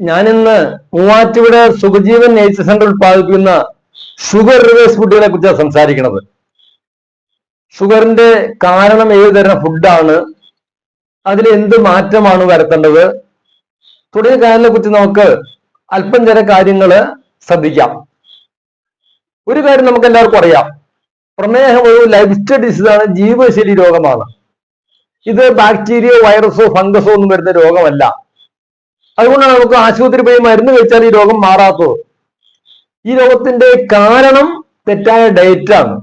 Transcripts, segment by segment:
ഞാനിന്ന് Muvattupuzha Sukhajeevan nature centre ഉത്പാദിപ്പിക്കുന്ന sugar reverse ഫുഡുകളെ കുറിച്ചാണ് സംസാരിക്കുന്നത്. ഷുഗറിന്റെ കാരണം ഏത് തരം ഫുഡാണ്? അതിൽ എന്ത് മാറ്റമാണ് വരുത്തേണ്ടത്? തുടങ്ങിയ കാര്യങ്ങളെ കുറിച്ച് നമുക്ക് അല്പം ചില കാര്യങ്ങൾ ശ്രദ്ധിക്കാം. ഒരു കാര്യം നമുക്ക് എല്ലാവർക്കും അറിയാം. പ്രമേഹം ഒരു ലൈഫ് സ്റ്റൈൽ ഡിസീസ് ആണ് ജീവശൈലി രോഗമാണ്. ഇത് ബാക്ടീരിയ വൈറസോ ഫംഗസോ ഒന്നും വരുന്ന രോഗമല്ല. അതുകൊണ്ടാണ് നമുക്ക് ആശുപത്രി പോയി മരുന്ന് കഴിച്ചാൽ ഈ രോഗം മാറാത്തത്. ഈ രോഗത്തിന്റെ കാരണം തെറ്റായ ഡയറ്റ് ആണ്.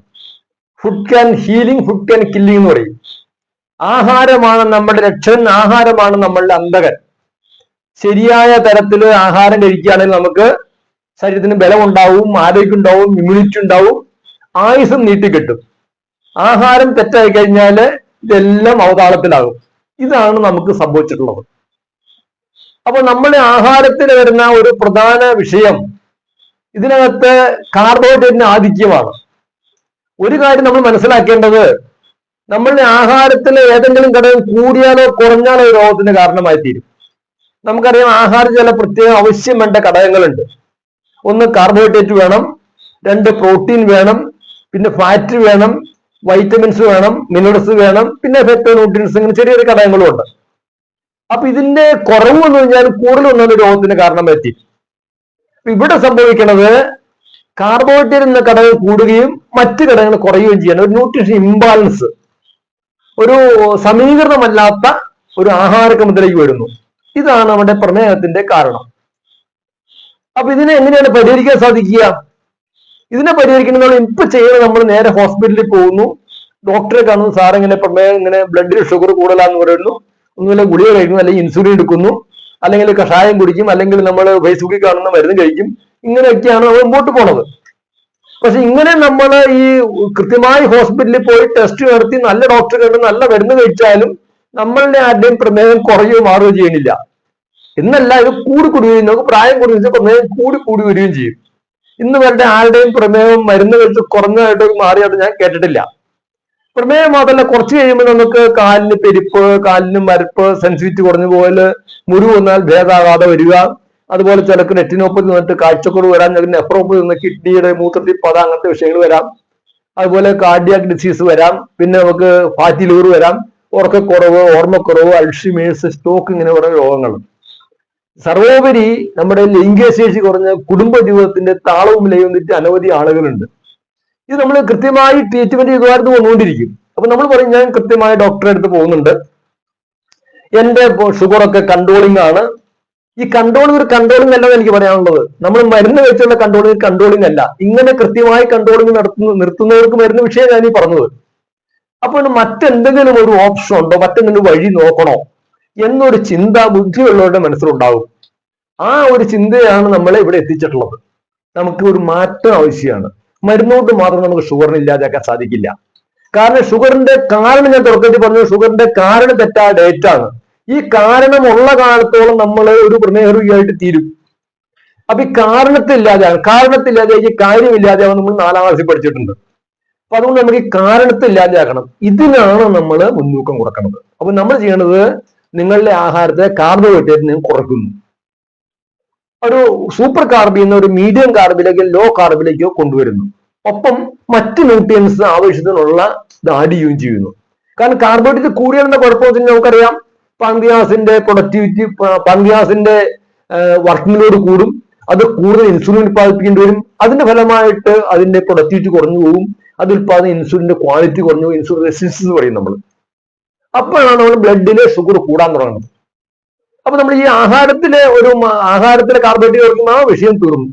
Food can healing food can killing എന്ന് പറയും. ആഹാരമാണ് നമ്മുടെ രക്ഷകൻ ആഹാരമാണ് നമ്മളുടെ അന്ധകൻ. ശരിയായ തരത്തിൽ ആഹാരം കഴിക്കുകയാണെങ്കിൽ നമുക്ക് ശരീരത്തിന് ബലമുണ്ടാവും ആരോഗ്യം ഉണ്ടാവും ഇമ്മ്യൂണിറ്റി ഉണ്ടാവും ആയുസം നീട്ടിക്കിട്ടും ആഹാരം തെറ്റായി കഴിഞ്ഞാൽ ഇതെല്ലാം അവതാളത്തിലാകും. ഇതാണ് നമുക്ക് സംഭവിച്ചിട്ടുള്ളത്. അപ്പൊ നമ്മുടെ ആഹാരത്തിൽ വരുന്ന ഒരു പ്രധാന വിഷയം ഇതിനകത്ത് കാർബോഹൈഡ്രേറ്റിന് ആധിക്യമാണ്. ഒരു കാര്യം നമ്മൾ മനസ്സിലാക്കേണ്ടത് നമ്മളുടെ ആഹാരത്തിൽ ഏതെങ്കിലും ഘടകം കൂടിയാലോ കുറഞ്ഞാലോ രോഗത്തിന് കാരണമായി തീരും നമുക്കറിയാം ആഹാരം ചില പ്രത്യേക ആവശ്യം വേണ്ട ഘടകങ്ങളുണ്ട്. ഒന്ന് കാർബോഹൈഡ്രേറ്റ് വേണം രണ്ട് പ്രോട്ടീൻ വേണം പിന്നെ ഫാറ്റ് വേണം വൈറ്റമിൻസ് വേണം മിനറൽസ് വേണം പിന്നെ ഫെറ്റോ ന്യൂട്രിയൻസ് ഇങ്ങനെ ചെറിയ ചെറിയ ഘടകങ്ങളും ഉണ്ട് അപ്പൊ ഇതിന്റെ കുറവ് എന്ന് പറഞ്ഞാൽ കൂടുതൽ ഒന്നാണ് രോഗത്തിന് കാരണം എത്തി ഇവിടെ സംഭവിക്കുന്നത് കാർബോഹൈഡ്രേറ്റ് എന്ന ഘടകം കൂടുകയും മറ്റു ഘടകങ്ങൾ കുറയുകയും ചെയ്യണം. ഒരു ന്യൂട്രീഷൻ ഇംബാലൻസ് ഒരു സമീകരണമല്ലാത്ത ഒരു ആഹാരക്രമത്തിലേക്ക് വരുന്നു. ഇതാണ് നമ്മുടെ പ്രമേഹത്തിന്റെ കാരണം. അപ്പൊ ഇതിനെ എങ്ങനെയാണ് പരിഹരിക്കാൻ സാധിക്കുക? ഇതിനെ പരിഹരിക്കുന്ന ഇപ്പൊ ചെയ്യുന്നത് നമ്മൾ നേരെ ഹോസ്പിറ്റലിൽ പോകുന്നു. ഡോക്ടറെ കാണുന്നു സാർ ഇങ്ങനെ പ്രമേഹം ഇങ്ങനെ ബ്ലഡിൽ ഷുഗർ കൂടുതലാന്ന് പറയുന്നു. ഒന്നുമില്ല ഗുളിക കഴിക്കുന്നു അല്ലെങ്കിൽ ഇൻസുലിൻ എടുക്കുന്നു അല്ലെങ്കിൽ കഷായം കുടിക്കും അല്ലെങ്കിൽ നമ്മൾ ഫേസ്ബുക്കിൽ കാണുന്ന മരുന്ന് കഴിക്കും. ഇങ്ങനെയൊക്കെയാണ് നമ്മൾ മുമ്പോട്ട് പോണത്. പക്ഷെ ഇങ്ങനെ നമ്മൾ ഈ കൃത്യമായി ഹോസ്പിറ്റലിൽ പോയി ടെസ്റ്റ് നടത്തി നല്ല ഡോക്ടർ കണ്ട് നല്ല മരുന്ന് കഴിച്ചാലും നമ്മളുടെ ആദ്യം പ്രമേഹം കുറയുകയോ മാറുകയോ ചെയ്യണില്ല എന്നല്ല ഇത് കൂടി കൂടി നമുക്ക് പ്രായം കൂടുന്ന പ്രമേഹം കൂടി കൂടി വരികയും ചെയ്യും. ഇന്ന് വരുടെ ആരുടെയും പ്രമേഹം മരുന്ന് കഴിച്ച് കുറഞ്ഞതായിട്ട് മാറിയായിട്ട് ഞാൻ കേട്ടിട്ടില്ല. പ്രമേഹം മാത്രമല്ല കുറച്ച് കഴിയുമ്പോൾ നമുക്ക് കാലിന് പെരിപ്പ് കാലിന് മരപ്പ് സെൻസിറ്റിവിറ്റി കുറഞ്ഞു പോലെ മുറിവ് വന്നാൽ ഭേദാകാതെ വരിക. അതുപോലെ ചിലക്ക് നെറ്റിനോപ്പതി വന്നിട്ട് കാഴ്ചക്കുറവ് വരാം ചിലക്ക് നെഫ്രോപ്പതി വന്ന് കിഡ്നിയുടെ മൂത്രത്തിൽ പത അങ്ങനത്തെ വിഷയങ്ങൾ വരാം. അതുപോലെ കാർഡിയാക് ഡിസീസ് വരാം പിന്നെ നമുക്ക് ഫാറ്റി ലിവർ വരാം. ഉറക്കക്കുറവ് ഓർമ്മക്കുറവ് അൾഷിമേഴ്സ് സ്റ്റോക്ക് ഇങ്ങനെ കുറേ രോഗങ്ങൾ. സർവോപരി നമ്മുടെ ലിംഗശേഷി കുറഞ്ഞ കുടുംബ ജീവിതത്തിന്റെ താളവും ലയിന്നിട്ട് അനവധി ആളുകളുണ്ട്. ഇത് നമ്മൾ കൃത്യമായി ട്രീറ്റ്മെന്റ് ചെയ്തുമായിരുന്നു വന്നുകൊണ്ടിരിക്കും. അപ്പൊ നമ്മൾ പറയും ഞാൻ കൃത്യമായി ഡോക്ടറെ അടുത്ത് പോകുന്നുണ്ട്. എന്റെ ഷുഗർ ഒക്കെ കൺട്രോളിംഗ് ആണ്. ഈ കൺട്രോളിംഗ് ഒരു കൺട്രോളിംഗ് അല്ലെന്ന് എനിക്ക് പറയാനുള്ളത്. നമ്മൾ മരുന്ന് വെച്ചുള്ള കൺട്രോളിംഗ് കൺട്രോളിംഗ് അല്ല. ഇങ്ങനെ കൃത്യമായി കൺട്രോളിംഗ് നടത്തുന്ന നിർത്തുന്നവർക്ക് മരുന്ന് വിഷയം ഞാൻ ഈ പറഞ്ഞത്. അപ്പോൾ മറ്റെന്തെങ്കിലും ഒരു ഓപ്ഷൻ ഉണ്ടോ? മറ്റെന്തെങ്കിലും വഴി നോക്കണോ? എന്നൊരു ചിന്ത ബുദ്ധിയുള്ളവരുടെ മനസ്സിലുണ്ടാകും ആ ഒരു ചിന്തയാണ് നമ്മളെ ഇവിടെ എത്തിച്ചിട്ടുള്ളത്. നമുക്ക് ഒരു മാറ്റം ആവശ്യമാണ്. മരുന്നുകൊണ്ട് മാത്രം നമുക്ക് ഷുഗറിന് ഇല്ലാതാക്കാൻ സാധിക്കില്ല. കാരണം ഷുഗറിന്റെ കാരണം ഞാൻ തുടക്കത്തിൽ പറഞ്ഞു ഷുഗറിന്റെ കാരണം തെറ്റായ ഡേറ്റ് ആണ്. ഈ കാരണമുള്ള കാലത്തോളം നമ്മൾ ഒരു പ്രമേഹരോഗിയായിട്ട് തീരും. അപ്പൊ ഈ കാരണത്തില്ലാതെയാണ് കാരണത്തില്ലാതെ ഈ കാര്യമില്ലാതെ നമ്മൾ നാലാം ക്ലാസ്സിൽ പഠിച്ചിട്ടുണ്ട്. അപ്പൊ അതുകൊണ്ട് നമുക്ക് ഈ കാരണത്തില്ലാതെയാക്കണം. ഇതിനാണ് നമ്മൾ മുൻതൂക്കം കൊടുക്കുന്നത്. അപ്പൊ നമ്മൾ ചെയ്യേണ്ടത് നിങ്ങളുടെ ആഹാരത്തെ കാർബോഹൈഡ്രേറ്റ് നിങ്ങൾ കുറയ്ക്കുന്നു. ഒരു സൂപ്പർ കാർബിൽ നിന്ന് ഒരു മീഡിയം കാർബിലേക്ക് ലോ കാർബിലേക്കോ കൊണ്ടുവരുന്നു. ഒപ്പം മറ്റ് ന്യൂട്രിയൻസ് ആവശ്യത്തിനുള്ള ഇത് ആഡ് ചെയ്യുകയും ചെയ്യുന്നു. കാരണം കാർബോഹൈഡ്രേറ്റ് കൂടിയാലെന്ന കുഴപ്പമെന്ന് നമുക്കറിയാം പാങ്ക്രിയാസിന്റെ പ്രൊഡക്ടിവിറ്റി പാങ്ക്രിയാസിന്റെ വർക്കിങ്ങിനോട് കൂടും. അത് കൂടുതൽ ഇൻസുലിൻ ഉൽപ്പാദിപ്പിക്കേണ്ടി വരും. അതിന്റെ ഫലമായിട്ട് അതിന്റെ പ്രൊഡക്ടിവിറ്റി കുറഞ്ഞു പോകും അത് ഉൽപ്പാദന ഇൻസുലിന്റെ ക്വാളിറ്റി കുറഞ്ഞു പോകും ഇൻസുലിൻ റെസിസ്റ്റൻസ് പറയും നമ്മൾ അപ്പോഴാണ് നമ്മൾ ബ്ലഡിലെ ഷുഗർ കൂടാൻ തുടങ്ങുന്നത്. അപ്പൊ നമ്മൾ ഈ ആഹാരത്തിലെ ഒരു ആഹാരത്തിലെ കാർബോഹൈഡ്രേറ്റ് ചേർക്കുന്ന ആ വിഷയം തീർന്നു.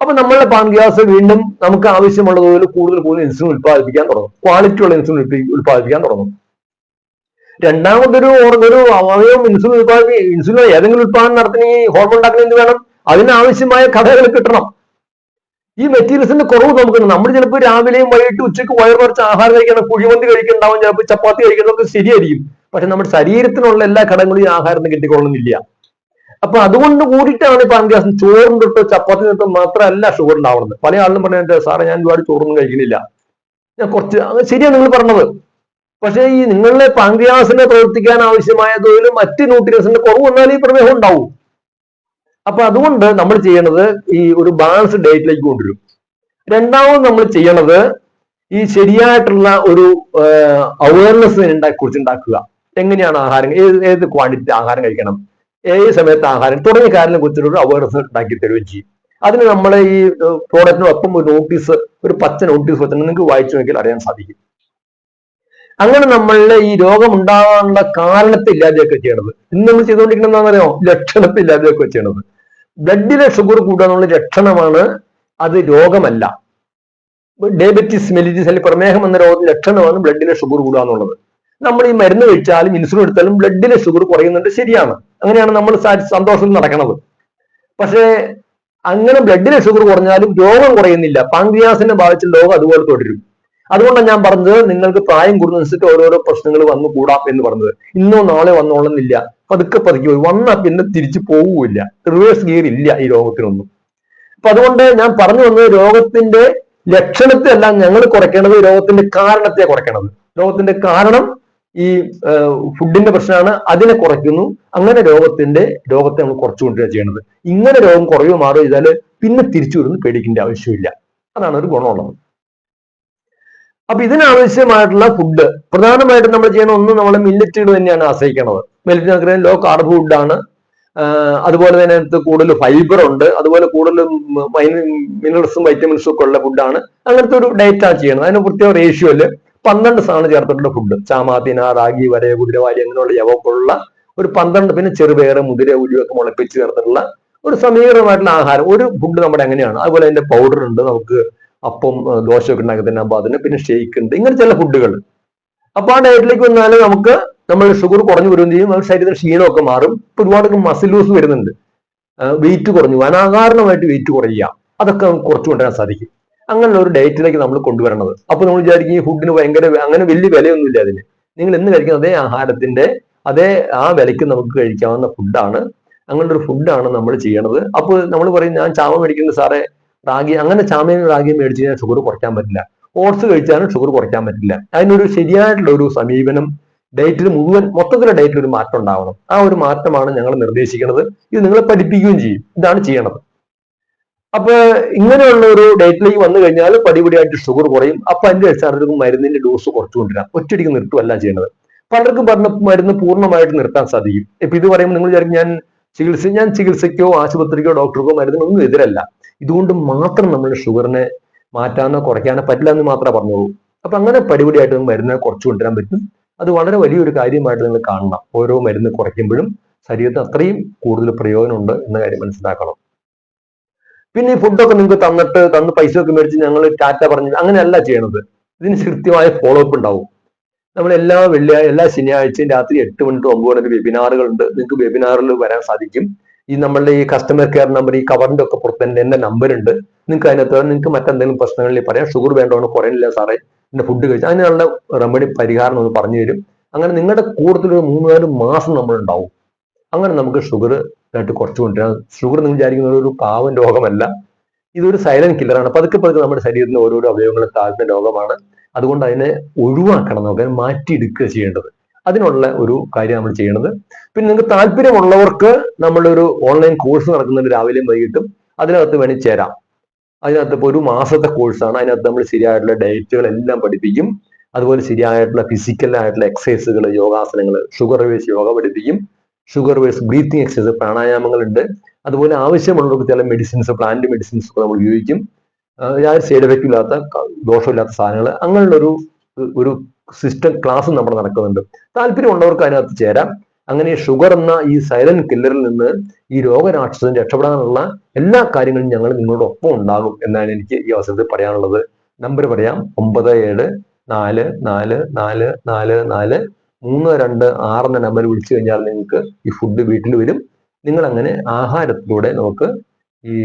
അപ്പൊ നമ്മളുടെ പാൻഗ്യാസ് വീണ്ടും നമുക്ക് ആവശ്യമുള്ളതുപോലെ കൂടുതൽ കൂടുതൽ ഇൻസുലിൻ ഉത്പാദിപ്പിക്കാൻ തുടങ്ങും. ക്വാളിറ്റി ഉള്ള ഇൻസുലിൻ ഉത്പാദിപ്പിക്കാൻ തുടങ്ങും. രണ്ടാമതൊരു ഒരു അവയവം ഇൻസുലിൻ ഉത്പാദി ഇൻസുലിൻ ഏതെങ്കിലും ഉത്പാദനം നടത്തണമെങ്കിൽ ഹോർമോൺ ഉണ്ടാക്കുന്ന എന്ത് വേണം. അതിനാവശ്യമായ ഘടകങ്ങൾ കിട്ടണം. ഈ മെറ്റീരിയൽസിന്റെ കുറവ് നമുക്ക് നമ്മൾ ചിലപ്പോൾ രാവിലെയും വൈകിട്ട് ഉച്ചയ്ക്ക് വയർ കുറച്ച് ആഹാരം കഴിക്കണം കുഴിമന്തി കഴിക്കുന്നുണ്ടാവും ചിലപ്പോൾ ചപ്പാത്തി കഴിക്കുന്നതൊക്കെ ശരിയായിരിക്കും. പക്ഷെ നമ്മുടെ ശരീരത്തിനുള്ള എല്ലാ ഘടകങ്ങളും ഈ ആഹാരം കിട്ടിക്കൊള്ളുന്നില്ല. അപ്പൊ അതുകൊണ്ട് കൂടിയിട്ടാണ് ഇപ്പൊ അന്ത്യാസം ചോറും തൊട്ട് ചപ്പാത്തി തൊട്ട് മാത്രമല്ല ഷുഗർ ഉണ്ടാവുന്നത്. പല ആളും പറഞ്ഞിട്ട് സാറേ ഞാൻ ഒരുപാട് ചോറൊന്നും കഴിക്കുന്നില്ല. ഞാൻ കുറച്ച് ശരിയാണ് നിങ്ങൾ പറഞ്ഞത്. പക്ഷേ ഈ നിങ്ങളുടെ പാങ്ക്രിയാസിനെ പ്രവർത്തിക്കാൻ ആവശ്യമായ തോതിൽ മറ്റ് ന്യൂട്രിയൻസിന്റെ കുറവ് വന്നാൽ ഈ പ്രമേഹം ഉണ്ടാവും. അപ്പൊ അതുകൊണ്ട് നമ്മൾ ചെയ്യണത് ഈ ഒരു ബാലൻസ് ഡേറ്റിലേക്ക് കൊണ്ടുവരും. രണ്ടാമത് നമ്മൾ ചെയ്യണത് ഈ ശരിയായിട്ടുള്ള ഒരു അവയർനെസ് കുറിച്ച് ഉണ്ടാക്കുക എങ്ങനെയാണ് ആഹാരം ഏത് ഏത് ക്വാണ്ടിറ്റി ആഹാരം കഴിക്കണം ഏത് സമയത്ത് ആഹാരം തുടങ്ങിയ കാര്യങ്ങളെ കുറിച്ചിട്ടൊരു അവയർനെസ് ഉണ്ടാക്കി തരുകയും ചെയ്യും. അതിന് നമ്മൾ ഈ പ്രോഡക്റ്റിനൊപ്പം ഒരു നോട്ടീസ് ഒരു പച്ച നോട്ടീസ് വെച്ചാൽ നിങ്ങൾക്ക് വായിച്ചു നോക്കിയാൽ അറിയാൻ സാധിക്കും. അങ്ങനെ നമ്മളുടെ ഈ രോഗം ഉണ്ടാകാനുള്ള കാരണത്തെ ഇല്ലാതെയൊക്കെ ചെയ്യണത്. ഇന്ന് നമ്മൾ ചെയ്തുകൊണ്ടിരിക്കുന്നത് എന്താണെന്നറിയോ? ലക്ഷണത്തെ ഇല്ലാതെയൊക്കെ ചെയ്യണത്. ബ്ലഡിലെ ഷുഗർ കൂടുക എന്നുള്ള ലക്ഷണമാണ് അത് രോഗമല്ല. ഡയബറ്റിസ് മെലിറ്റിസ് അല്ലെങ്കിൽ പ്രമേഹം എന്ന രോഗത്തിന്റെ ലക്ഷണമാണ് ബ്ലഡിലെ ഷുഗർ കൂടുക എന്നുള്ളത്. നമ്മൾ ഈ മരുന്ന് കഴിച്ചാലും ഇൻസുലിൻ എടുത്താലും ബ്ലഡിലെ ഷുഗർ കുറയുന്നുണ്ട് ശരിയാണ്. അങ്ങനെയാണ് നമ്മൾ സന്തോഷം നടക്കുന്നത് പക്ഷേ അങ്ങനെ ബ്ലഡിലെ ഷുഗർ കുറഞ്ഞാലും രോഗം കുറയുന്നില്ല. പാങ്ക്രിയാസിനെ ബാധിച്ച രോഗം അതുപോലെ തുടരും. അതുകൊണ്ടാണ് ഞാൻ പറഞ്ഞത് നിങ്ങൾക്ക് പ്രായം കൂടുന്നതനുസരിച്ച് ഓരോരോ പ്രശ്നങ്ങൾ വന്നു കൂടാം എന്ന് പറഞ്ഞത്. ഇന്നോ നാളെ വന്നോളുന്നില്ല. പതുക്കെ പതുക്കെ വന്ന പിന്നെ തിരിച്ചു പോവുമില്ല റിവേഴ്സ് ഗിയർ ഇല്ല ഈ രോഗത്തിനൊന്നും അപ്പൊ അതുകൊണ്ട് ഞാൻ പറഞ്ഞു വന്നത് രോഗത്തിന്റെ ലക്ഷണത്തെ അല്ല ഞങ്ങൾ കുറയ്ക്കേണ്ടത് രോഗത്തിന്റെ കാരണത്തെ കുറയ്ക്കണത് രോഗത്തിന്റെ കാരണം ഈ ഫുഡിന്റെ പ്രശ്നമാണ്. അതിനെ കുറയ്ക്കുന്നു. അങ്ങനെ രോഗത്തിന്റെ രോഗത്തെ നമ്മൾ കുറച്ചുകൊണ്ടിരിക്കുക ചെയ്യണത് ഇങ്ങനെ രോഗം കുറയോ മാറോ ചെയ്താൽ പിന്നെ തിരിച്ചു വരുന്നു പേടിക്കേണ്ട ആവശ്യമില്ല. അതാണ് ഒരു ഗുണമുള്ളത്. അപ്പൊ ഇതിനാവശ്യമായിട്ടുള്ള ഫുഡ് പ്രധാനമായിട്ടും നമ്മൾ ചെയ്യണ ഒന്ന് നമ്മൾ മില്ലറ്റുകൾ തന്നെയാണ് ആശ്രയിക്കുന്നത് മില്ലറ്റ് നമുക്ക് ലോ കാർബ് ആണ്. അതുപോലെ തന്നെ അതിനകത്ത് കൂടുതൽ ഫൈബർ ഉണ്ട്. അതുപോലെ കൂടുതൽ മിനറൽസും വൈറ്റമിൻസും ഒക്കെ ഉള്ള ഫുഡാണ് അങ്ങനത്തെ ഒരു ഡയറ്റ് ആണ് ചെയ്യണത് അതിന് പ്രത്യേക റേഷ്യോയിൽ പന്ത്രണ്ട് സാധനം ചേർത്തിട്ടുള്ള ഫുഡ് ചാമാത്തിന റാഗി വര കുതിരവാരി അങ്ങനെയുള്ള യവക്കുള്ള ഒരു പന്ത്രണ്ട് പിന്നെ ചെറുപയർ മുതിര ഉരുവൊക്കെ മുളപ്പിച്ച് ചേർത്തിട്ടുള്ള ഒരു സമീകരമായിട്ടുള്ള ആഹാരം. ഒരു ഫുഡ് നമ്മുടെ എങ്ങനെയാണ്? അതുപോലെ അതിന്റെ പൗഡർ ഉണ്ട്. നമുക്ക് അപ്പം ദോശയൊക്കെ ഉണ്ടാക്കി തന്നെ അപ്പൊ അതിന് പിന്നെ ഷേക്ക് ഉണ്ട്. ഇങ്ങനെ ചില ഫുഡുകൾ അപ്പൊ ആ ഡയറ്റിലേക്ക് വന്നാൽ നമുക്ക് നമ്മൾ ഷുഗർ കുറഞ്ഞു വരികയും ചെയ്യും നമ്മുടെ ശരീരത്തിന് ക്ഷീണമൊക്കെ മാറും. ഇപ്പൊ ഒരുപാട് മസിൽ ലൂസ് വരുന്നുണ്ട്. വെയിറ്റ് കുറഞ്ഞു അനാകാരണമായിട്ട് വെയിറ്റ് കുറയുക. അതൊക്കെ നമുക്ക് കുറച്ചു കൊണ്ടുവരാൻ സാധിക്കും. അങ്ങനെയുള്ള ഒരു ഡയറ്റിലേക്ക് നമ്മൾ കൊണ്ടുവരണത്. അപ്പൊ നമ്മൾ വിചാരിക്കും ഈ ഫുഡിന് ഭയങ്കര അങ്ങനെ വലിയ വിലയൊന്നുമില്ല അതിന്. നിങ്ങൾ എന്ന് കഴിക്കുന്ന അതേ ആഹാരത്തിന്റെ അതേ ആ വിലയ്ക്ക് നമുക്ക് കഴിക്കാവുന്ന ഫുഡാണ് അങ്ങനെ ഒരു ഫുഡാണ് നമ്മൾ ചെയ്യണത്. അപ്പോൾ നമ്മൾ പറയും ഞാൻ ചാമ മേടിക്കുന്നത് സാറേ. റാഗി അങ്ങനെ ചാമയും റാഗിയും മേടിച്ച് കഴിഞ്ഞാൽ ഷുഗർ കുറയ്ക്കാൻ പറ്റില്ല. ഓട്സ് കഴിച്ചാലും ഷുഗർ കുറയ്ക്കാൻ പറ്റില്ല. അതിനൊരു ശരിയായിട്ടുള്ള ഒരു സമീപനം ഡയറ്റിൽ മുഴുവൻ മൊത്തത്തിലെ ഡയറ്റിൽ ഒരു മാറ്റം ഉണ്ടാവണം. ആ ഒരു മാറ്റമാണ് ഞങ്ങൾ നിർദ്ദേശിക്കുന്നത്. ഇത് നിങ്ങളെ പഠിപ്പിക്കുകയും ചെയ്യും. ഇതാണ് ചെയ്യണത് അപ്പൊ ഇങ്ങനെയുള്ള ഒരു ഡയറ്റിലേക്ക് വന്നു കഴിഞ്ഞാൽ പടിപടിയായിട്ട് ഷുഗർ കുറയും. അപ്പൊ അതിന്റെ അടിസ്ഥാനത്തിൽ മരുന്നിന്റെ ഡോസ് കുറച്ചുകൊണ്ടിരാം ഒറ്റയടിക്ക് നിർത്തുമല്ല ചെയ്യേണ്ടത്. പലർക്കും പറഞ്ഞ മരുന്ന് പൂർണമായിട്ട് നിർത്താൻ സാധിക്കും. ഇപ്പൊ ഇത് പറയുമ്പോൾ നിങ്ങൾ വിചാരിക്കും ഞാൻ ചികിത്സ ഞാൻ ചികിത്സയ്ക്കോ ആശുപത്രിക്കോ ഡോക്ടർക്കോ മരുന്നുകളൊന്നും എതിരല്ല. ഇതുകൊണ്ട് മാത്രം നമ്മൾ ഷുഗറിനെ മാറ്റാനോ കുറയ്ക്കാനോ പറ്റില്ല എന്ന് മാത്രമേ പറഞ്ഞോളൂ അപ്പൊ അങ്ങനെ പടിപടിയായിട്ട് മരുന്നിനെ കുറച്ചു കൊണ്ടുവരാൻ പറ്റും. അത് വളരെ വലിയൊരു കാര്യമായിട്ട് നിങ്ങൾ കാണണം. ഓരോ മരുന്ന് കുറയ്ക്കുമ്പോഴും ശരീരത്തിന് അത്രയും കൂടുതൽ പ്രയോജനമുണ്ട് എന്ന കാര്യം മനസ്സിലാക്കണം. പിന്നെ ഈ ഫുഡൊക്കെ നിങ്ങൾക്ക് തന്നിട്ട് തന്ന് പൈസ ഒക്കെ മേടിച്ച് ഞങ്ങൾ ടാറ്റ പറഞ്ഞു അങ്ങനെയല്ല ചെയ്യണത്. ഇതിന് കൃത്യമായ ഫോളോ അപ്പ് ഉണ്ടാവും. നമ്മൾ എല്ലാ വെള്ളിയാഴ്ച എല്ലാ ശനിയാഴ്ചയും രാത്രി എട്ട് മണി ടു ഒമ്പത് മണി വെബിനാറുകൾ ഉണ്ട്. നിങ്ങൾക്ക് വെബിനാറിൽ വരാൻ സാധിക്കും. ഈ നമ്മളുടെ ഈ കസ്റ്റമർ കെയർ നമ്പർ ഈ കവറിന്റെ ഒക്കെ പുറത്ത് തന്നെ എന്റെ നമ്പർ ഉണ്ട്. നിങ്ങൾക്ക് അതിനകത്ത് നിങ്ങൾക്ക് മറ്റെന്തെങ്കിലും പ്രശ്നങ്ങളിൽ പറയാം. ഷുഗർ വേണ്ടോന്ന് കുറയില്ല സാറേ. എന്റെ ഫുഡ് കഴിച്ചാൽ അതിനുള്ള റെമഡി പരിഹാരം ഒന്ന് പറഞ്ഞു തരും. അങ്ങനെ നിങ്ങളുടെ കൂടുതൽ ഒരു മൂന്ന് നാല് മാസം നമ്മൾ ഉണ്ടാവും അങ്ങനെ നമുക്ക് ഷുഗർ ആയിട്ട് കുറച്ച് കൊണ്ടുവരാം. ഷുഗർ നിങ്ങൾ വിചാരിക്കുന്ന ഒരു പാവം രോഗമല്ല. ഇതൊരു സൈലന്റ് കില്ലറാണ് പതുക്കെ പതുക്കെ നമ്മുടെ ശരീരത്തിന് ഓരോരോ അവയവങ്ങളും താഴ്ന്ന രോഗമാണ്. അതുകൊണ്ട് അതിനെ ഒഴിവാക്കണം നമുക്ക് മാറ്റിയെടുക്കുക ചെയ്യേണ്ടത്. അതിനുള്ള ഒരു കാര്യം നമ്മൾ ചെയ്യണത് പിന്നെ നിങ്ങൾക്ക് താല്പര്യമുള്ളവർക്ക് നമ്മളൊരു ഓൺലൈൻ കോഴ്സ് നടക്കുന്നുണ്ട് രാവിലെയും വൈകിട്ടും അതിനകത്ത് വേണമെങ്കിൽ ചേരാം. അതിനകത്ത് ഇപ്പോൾ ഒരു മാസത്തെ കോഴ്സാണ് അതിനകത്ത് നമ്മൾ ശരിയായിട്ടുള്ള ഡയറ്റുകൾ എല്ലാം പഠിപ്പിക്കും. അതുപോലെ ശരിയായിട്ടുള്ള ഫിസിക്കൽ ആയിട്ടുള്ള എക്സസൈസുകൾ യോഗാസനങ്ങൾ ഷുഗർ വേസ് യോഗ പഠിപ്പിക്കും. ഷുഗർ വേസ് ബ്രീത്തിങ് എക്സസൈസ് പ്രാണായാമങ്ങളുണ്ട്. അതുപോലെ ആവശ്യമുള്ളവർക്ക് ചില മെഡിസിൻസ് പ്ലാന്റ് മെഡിസിൻസ് ഒക്കെ നമ്മൾ ഉപയോഗിക്കും. യാതൊരു സൈഡ് എഫക്റ്റ് ഇല്ലാത്ത ദോഷമില്ലാത്ത സാധനങ്ങൾ അങ്ങനെയുള്ള ഒരു ഒരു സിസ്റ്റം ക്ലാസ് നമ്മൾ നടക്കുന്നുണ്ട്. താല്പര്യമുള്ളവർക്ക് അതിനകത്ത് ചേരാം. അങ്ങനെ ഷുഗർ എന്ന ഈ സൈലന്റ് കില്ലറിൽ നിന്ന് ഈ രോഗരാക്ഷസം രക്ഷപ്പെടാനുള്ള എല്ലാ കാര്യങ്ങളും ഞങ്ങൾ നിങ്ങളുടെ ഒപ്പം ഉണ്ടാകും എന്നാണ് എനിക്ക് ഈ അവസരത്തിൽ പറയാനുള്ളത്. നമ്പർ പറയാം. ഒമ്പത് ഏഴ് നാല് നാല് നാല് നാല് നാല് മൂന്ന് രണ്ട് ആറ് എന്ന നമ്പർ വിളിച്ചു കഴിഞ്ഞാൽ നിങ്ങൾക്ക് ഈ ഫുഡ് വീട്ടിൽ വരും. നിങ്ങൾ അങ്ങനെ ആഹാരത്തിലൂടെ നമുക്ക് ഈ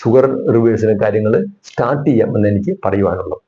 ഷുഗർ റിവേഴ്സിന് കാര്യങ്ങൾ സ്റ്റാർട്ട് ചെയ്യാം എന്ന് എനിക്ക് പറയുവാനുള്ളത്